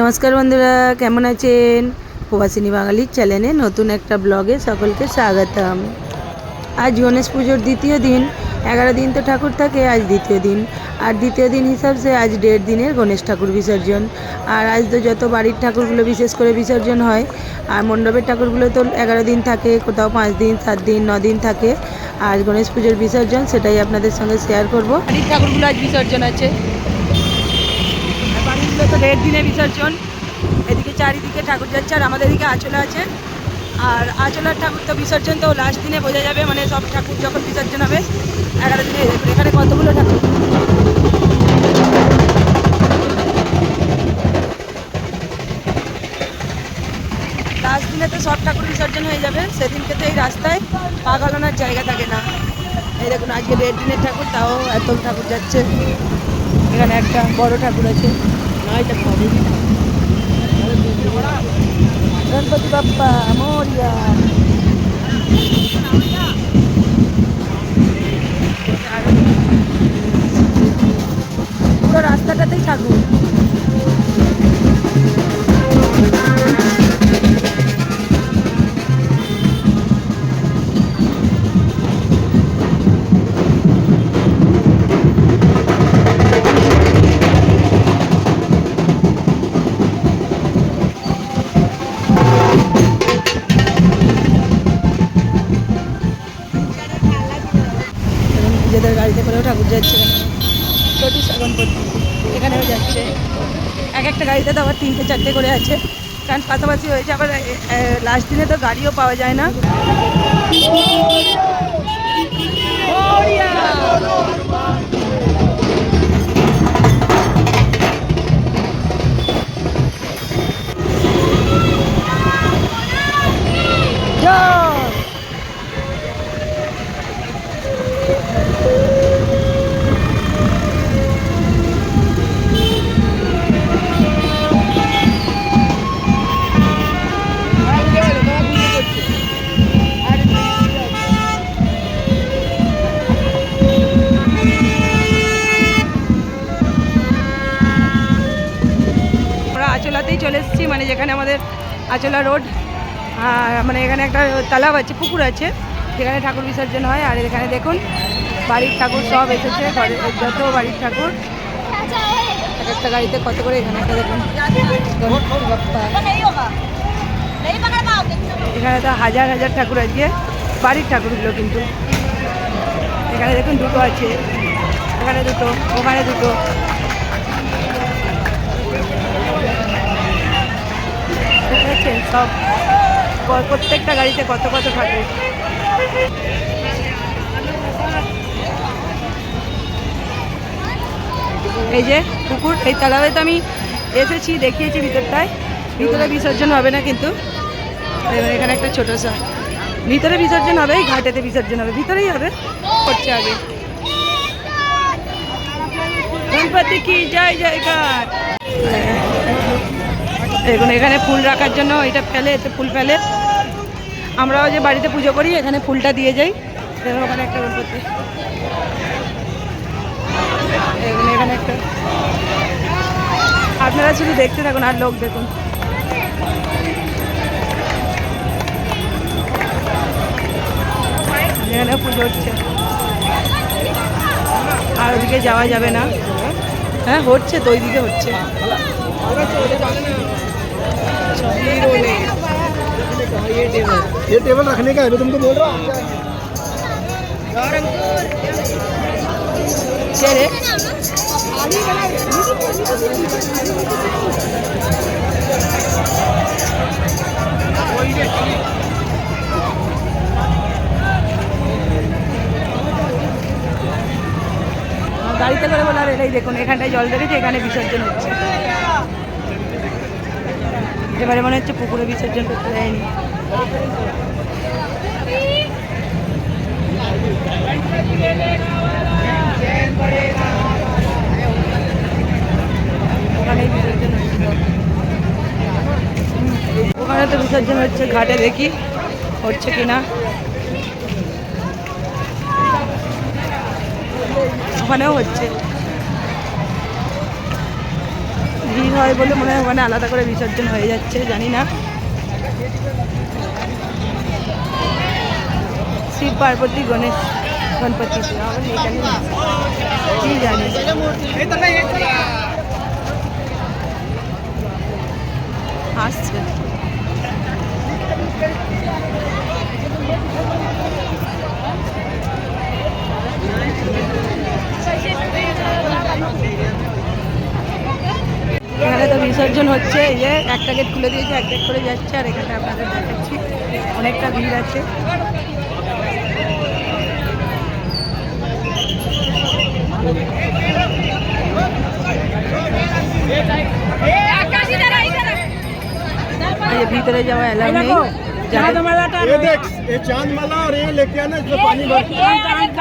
নমস্কার বন্ধুরা, কেমন আছেন? প্রবাসিনী বাঙালির চ্যানেলে নতুন একটা ব্লগে সকলকে স্বাগতম। আজ গণেশ পুজোর দ্বিতীয় দিন, এগারো দিন তো ঠাকুর থাকে, আজ দ্বিতীয় দিন। আর দ্বিতীয় দিন হিসাবে আজ দেড় দিনের গণেশ ঠাকুর বিসর্জন। আর আজ তো যত বাড়ির ঠাকুরগুলো বিশেষ করে বিসর্জন হয়, আর মণ্ডপের ঠাকুরগুলো তো এগারো দিন থাকে, কোথাও পাঁচ দিন, সাত দিন, ন দিন থাকে। আর গণেশ পুজোর বিসর্জন সেটাই আপনাদের সঙ্গে শেয়ার করব। বাড়ির ঠাকুরগুলো আজ বিসর্জন আছে। তো দিনে বিসর্জন। এদিকে চারিদিকে ঠাকুর যাচ্ছে আর আমাদের এদিকে আঁচলা আছে। আর আঁচলার ঠাকুর তো বিসর্জন তো লাস্ট দিনে বোঝা যাবে মানে সব ঠাকুর যখন বিসর্জন হবে, এগারো দিনে এখানে কতগুলো ঠাকুর? লাস্ট দিনে তো সব ঠাকুর বিসর্জন হয়ে যাবে, সেদিনকে তো এই রাস্তায় পা গলানোর জায়গা থাকে না। এই দেখুন, আজকে দেড় দিনের ঠাকুর, তাও এত ঠাকুর যাচ্ছে। এখানে একটা বড় ঠাকুর আছে। গণপতি বাপ্পা মোরিয়া পুরো রাস্তাটাতেই ঠাকুর। নিজেদের গাড়িতে করেও ঠাকুর যাচ্ছে গণপতি এখানেও যাচ্ছে। এক একটা গাড়িতে তো আবার তিনটে, চারটে করে আছে। কারণ পাশাপাশি হয়েছে আবার লাস্ট দিনে তো গাড়িও পাওয়া যায় না। চলে এসেছি মানে যেখানে আমাদের আচলা রোড মানে এখানে একটা তালাব আছে, পুকুর আছে, সেখানে ঠাকুর বিসর্জন হয়, আর এখানে দেখুন, বাড়ির ঠাকুর সব এসেছে যত বাড়ির ঠাকুর। এক একটা গাড়িতে কত করে এখানে একটা দেখুন, এখানে তো হাজার হাজার ঠাকুর আছে, বাড়ির ঠাকুরগুলো কিন্তু। এখানে দেখুন দুটো আছে, এখানে দুটো, ওখানে দুটো। দেখেছেন সব। প্রত্যেকটা গাড়িতে কত কত থাকে। এই যে পুকুর, এই তালাবে তো আমি এসেছি, দেখিয়েছি ভিতরটায়। ভিতরে বিসর্জন হবে না কিন্তু। এখানে একটা ছোট সা ভিতরে বিসর্জন হবে, এই ঘাটেতে বিসর্জন হবে। ভিতরেই হবে, করছে আগে। গণপতি কি জয় জয় ঘাট। দেখুন, এখানে ফুল রাখার জন্য এটা ফেলে, এতে ফুল ফেলে। আমরাও যে বাড়িতে পুজো করি, এখানে ফুলটা দিয়ে যাই। দেখুন, ওখানে একটা গণপতি এখানে এখানে একটা। আপনারা শুধু দেখতে থাকুন আর লোক দেখুন। এখানে পুজো হচ্ছে। আর ওদিকে যাওয়া যাবে না। হ্যাঁ হচ্ছে তো, ওইদিকে হচ্ছে। ये टेबल रखने का है मैं तुमको बोल रहा हूँ কে রে গাড়িতে করে বলার এটাই দেখুন এখানটায় জল দেখেছে এখানে বিসর্জন হচ্ছে এবারে মনে হচ্ছে পুকুরে বিসর্জন করতে দেয়নি। ওখানেই বিসর্জন ওখানে তো বিসর্জন হচ্ছে, ঘাটে দেখি হচ্ছে কিনা। ওখানেও হচ্ছে। ভিড় হয় বলে মনে হয় আলাদা করে বিসর্জন হয়ে যাচ্ছে, জানি না। শিব, পার্বতী, গণেশ, গণপতি কি জানি। আসছে। এখানে তো বিসর্জন হচ্ছে এই যে একটা গেট খুলে দিয়েছে এক গেট করে যাচ্ছে আর এখানে আপনাদের দেখাচ্ছি অনেকটা ভিড় আছে এই যে ভিতরে যাওয়া এলাও নেই যাদের- ये देख ये चांद माला और ये लेके आना इसमें पानी भर ऊपर ऊपर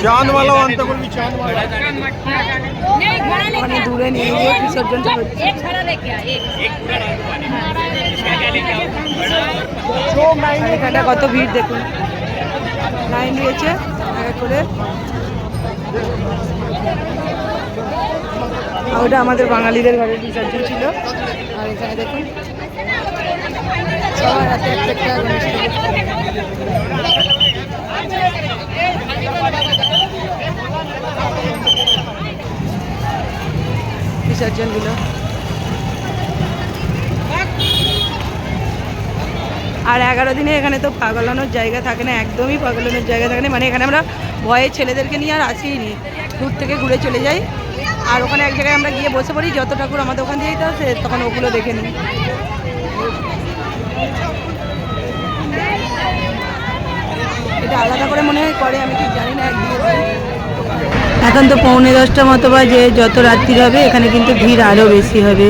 है, वो। चांद वाला आनते बोल भी चांद वाला অনেক দূরে নিয়ে গিয়ে বিসর্জনটা হচ্ছে जो महीने এখানে কত ভিড় দেখুন লাইন দিয়েছে এক এক করে আর ওটা আমাদের বাঙালিদের ঘরের বিসর্জন ছিল আর এখানে দেখুন সবার হাতে একটা একটা বিসর্জনগুলো আর এগারো দিনে এখানে তো পাগলানোর জায়গা থাকে না, একদমই পাগলানোর জায়গা থাকে না। মানে এখানে আমরা ভয়ে ছেলেদেরকে নিয়ে আর আসিই নি। দূর থেকে ঘুরে চলে যাই। আর ওখানে এক জায়গায় আমরা গিয়ে বসে পড়ি, যত ঠাকুর আমাদের ওখান দিয়েই তো তখন ওগুলো দেখে নিই। এটা আলাদা করে মনে হয় করে, আমি ঠিক জানি না, একদিন এখন তো পৌনে দশটা মতো বাজে, যত রাত্রি হবে, এখানে কিন্তু ভিড় আরও বেশি হবে।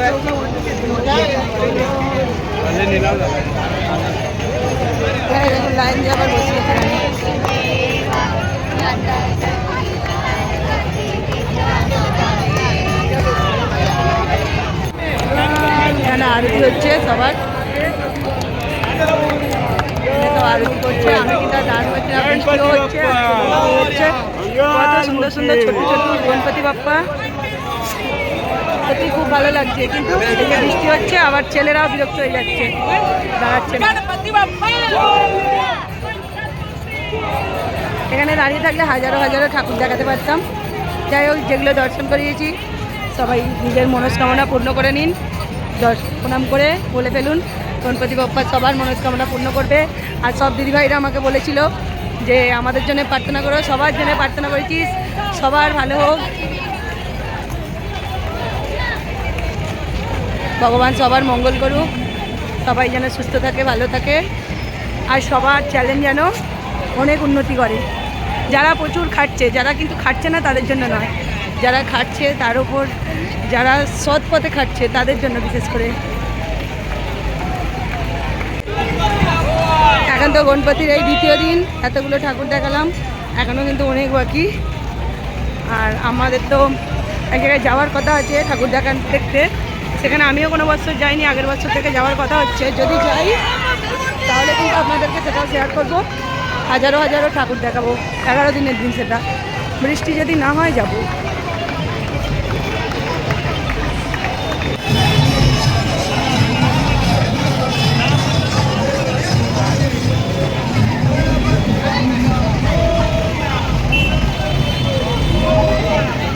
कौन फेंक रहा है লাইন যাবার বসে এখানে এখানে আরতি হচ্ছে সবার এখানে তো আরতি করছে আমি কিন্তু আর দাঁড় পাচ্ছি না বৃষ্টিও হচ্ছে আর ছোটও হচ্ছে কত সুন্দর সুন্দর ছোট ছোট গণপতি বাপ্পা সত্যি খুব ভালো লাগছে, কিন্তু এদিকে বৃষ্টি হচ্ছে, আবার ছেলেরাও বিরক্ত হয়ে যাচ্ছে। দাঁড়াচ্ছে এখানে দাঁড়িয়ে থাকলে হাজারো হাজারো ঠাকুর দেখাতে পারতাম। যাই হোক, যেগুলো দর্শন করিয়েছি, সবাই নিজের মনস্কামনা পূর্ণ করে নিন। দর্শ, প্রণাম করে বলে ফেলুন, গণপতি বাপ্পা সবার মনস্কামনা পূর্ণ করবে। আর সব দিদিভাইরা আমাকে বলেছিল যে, আমাদের জন্য প্রার্থনা করো, সবার জন্য প্রার্থনা করেছিস, সবার ভালো হোক। ভগবান সবার মঙ্গল করুক। সবাই যেন সুস্থ থাকে, ভালো থাকে। আর সবার চ্যালেঞ্জ যেন অনেক উন্নতি করে। যারা প্রচুর খাটছে, যারা কিন্তু খাটছে না তাদের জন্য নয়। যারা খাটছে তার উপর, যারা সৎ পথে খাটছে তাদের জন্য বিশেষ করে। এখন তো গণপতির এই দ্বিতীয় দিন, এতগুলো ঠাকুর দেখালাম। এখনও কিন্তু অনেক বাকি। আর আমাদের তো এক জায়গায় যাওয়ার কথা আছে, ঠাকুর দেখান দেখতে। সেখানে আমিও কোনো বছর যাইনি, আগের বছর থেকে যাওয়ার কথা হচ্ছে। যদি যাই, তাহলে কিন্তু আপনাদেরকে সেটাও শেয়ার করব। হাজারো হাজারো ঠাকুর দেখাবো, এগারো দিনের দিন সেটা। বৃষ্টি যদি না হয়, যাব।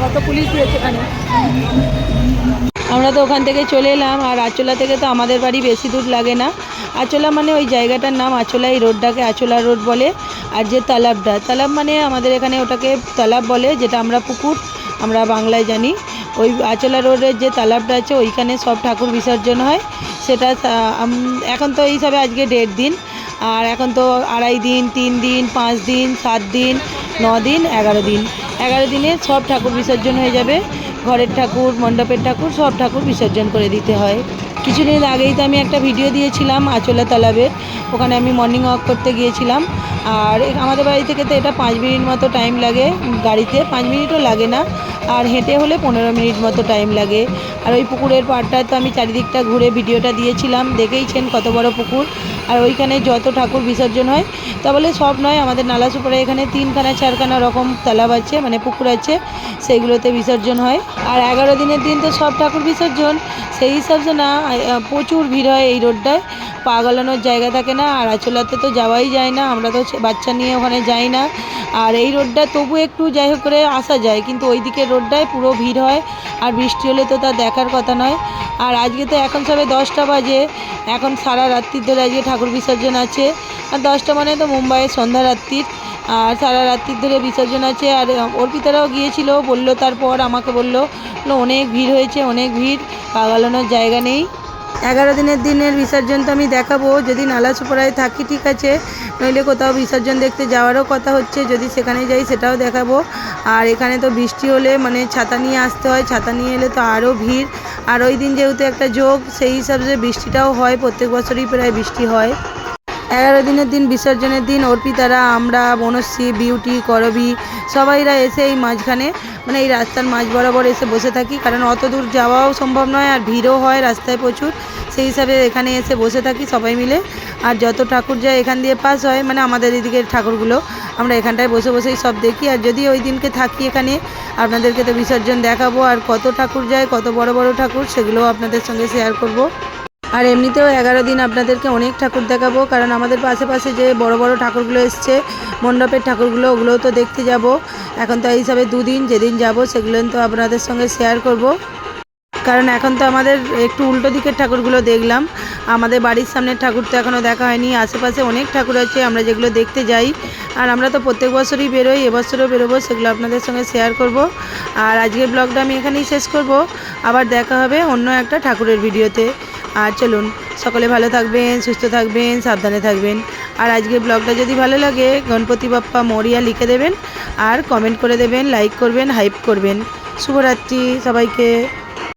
কত পুলিশ দিয়েছে এখানে? আমরা তো ওখান থেকে চলে এলাম, আর আচলা থেকে তো আমাদের বাড়ি বেশি দূর লাগে না। আচলা মানে ওই জায়গাটার নাম আচলা এই রোডটাকে আচলা রোড বলে, আর যে তালাবটা, তালাব মানে আমাদের এখানে ওটাকে তালাব বলে, যেটা আমরা পুকুর, আমরা বাংলায় জানি। ওই আচলা রোডের যে তালাবটা আছে, ওইখানে সব ঠাকুর বিসর্জন হয়। সেটা এখন তো এইসবে আজকে দেড় দিন, আর এখন তো আড়াই দিন, তিন দিন, পাঁচ দিন, সাত দিন, ন দিন, এগারো দিন। এগারো দিনে সব ঠাকুর বিসর্জন হয়ে যাবে। ঘরের ঠাকুর, মণ্ডপের ঠাকুর, সব ঠাকুর বিসর্জন করে দিতে হয়। কিছুদিন আগেই তো আমি একটা ভিডিও দিয়েছিলাম আচলা তালাবের, ওখানে আমি মর্নিং ওয়াক করতে গিয়েছিলাম। আর আমাদের বাড়ি থেকে তো এটা পাঁচ মিনিট মতো টাইম লাগে গাড়িতে, পাঁচ মিনিটও লাগে না। আর হেঁটে হলে পনেরো মিনিট মতো টাইম লাগে। আর ওই পুকুরের পাড়টায় তো আমি চারিদিকটা ঘুরে ভিডিওটা দিয়েছিলাম, দেখেইছেন কত বড় পুকুর। আর ওইখানে যত ঠাকুর বিসর্জন হয়, তা বলে সব নয়, আমাদের নালা সুপারে এখানে তিনখানা, চারখানা রকম তালাব আছে মানে পুকুর আছে, সেইগুলোতে বিসর্জন হয়। আর এগারো দিনের দিন তো সব ঠাকুর বিসর্জন, সেই হিসাবে না প্রচুর ভিড় হয় এই রোডটায়। পা গলানোর জায়গা থাকে না, আর আচলাতে তো যাওয়াই যায় না, আমরা তো বাচ্চা নিয়ে ওখানে যাই না। আর এই রোডটা তবু একটু যাই হোক করে আসা যায়, কিন্তু ওই দিকের রোডটায় পুরো ভিড় হয়, আর বৃষ্টি হলে তো তা দেখার কথা নয়। আর আজকে তো এখন সবে দশটা বাজে, এখন সারা রাত্রির ধরে আজকে ঠাকুর বিসর্জন আছে। আর দশটা মানে তো মুম্বাইয়ের সন্ধ্যা রাত্রির, আর সারা রাত্রির ধরে বিসর্জন আছে। আর অর্পিতারাও গিয়েছিল, বলল তারপর আমাকে বলল অনেক ভিড় হয়েছে, অনেক ভিড়, পা গালানোর জায়গা নেই। এগারো দিনের দিনের বিসর্জন তো আমি দেখাবো। যদি নালা সুপারায় থাকি, ঠিক আছে। নইলে কোথাও বিসর্জন দেখতে যাওয়ারও কথা হচ্ছে। যদি সেখানে যাই, সেটাও দেখাবো। আর এখানে তো বৃষ্টি হলে মানে ছাতা নিয়ে আসতে হয়। ছাতা নিয়ে এলে তো আরও ভিড়। আর ওই দিন যেহেতু একটা যোগ, সেই হিসাবে বৃষ্টিটাও হয়, প্রত্যেক বছরই প্রায় বৃষ্টি হয়। এগারো দিনের দিন, বিসর্জনের দিন, অর্পিতারা, আমরা, বনশ্রী, বিউটি, করবি, সবাইরা এসে এই মাঝখানে মানে এই রাস্তার মাঝ বরাবর এসে বসে থাকি। কারণ অত দূর যাওয়াও সম্ভব নয় আর ভিড়ও হয় রাস্তায় প্রচুর। সেই হিসাবে এখানে এসে বসে থাকি সবাই মিলে। আর যত ঠাকুর যায় এখান দিয়ে পাস হয় মানে আমাদের এদিকের ঠাকুরগুলো, আমরা এখানটায় বসে বসেই সব দেখি। আর যদি ওই দিনকে থাকি এখানে, আপনাদেরকে তো বিসর্জন দেখাবো। আর কত ঠাকুর যায়, কত বড় বড় ঠাকুর, সেগুলোও আপনাদের সঙ্গে শেয়ার করব। আর এমনিতেও এগারো দিন আপনাদেরকে অনেক ঠাকুর দেখাবো, কারণ আমাদের পাশে যে বড় বড় ঠাকুরগুলো এসছে, মণ্ডপের ঠাকুরগুলো, ওগুলোও তো দেখতে যাব। এখন তো এই হিসাবে দুদিন, যেদিন যাব সেগুলো তো আপনাদের সঙ্গে শেয়ার করব। কারণ এখন তো আমাদের একটু উল্টো দিকের ঠাকুরগুলো দেখলাম। আমাদের বাড়ির সামনের ঠাকুর তো এখনও দেখা হয়নি, আশেপাশে অনেক ঠাকুর আছে, আমরা যেগুলো দেখতে যাই। আর আমরা তো প্রত্যেক বছরই বেরোই, এবছরও বেরোবো, সেগুলো আপনাদের সঙ্গে শেয়ার করব। আর আজকের ব্লগটা আমি এখানেই শেষ করব। আবার দেখা হবে অন্য একটা ঠাকুরের ভিডিওতে আর চলুন, সকলে ভালো থাকবেন, সুস্থ থাকবেন, সাবধানে থাকবেন। আর আজকের ব্লগটা যদি ভালো লাগে, গণপতি বাপ্পা মরিয়া লিখে দেবেন আর কমেন্ট করে দেবেন লাইক করবেন হাইপ করবেন। শুভরাত্রি সবাইকে।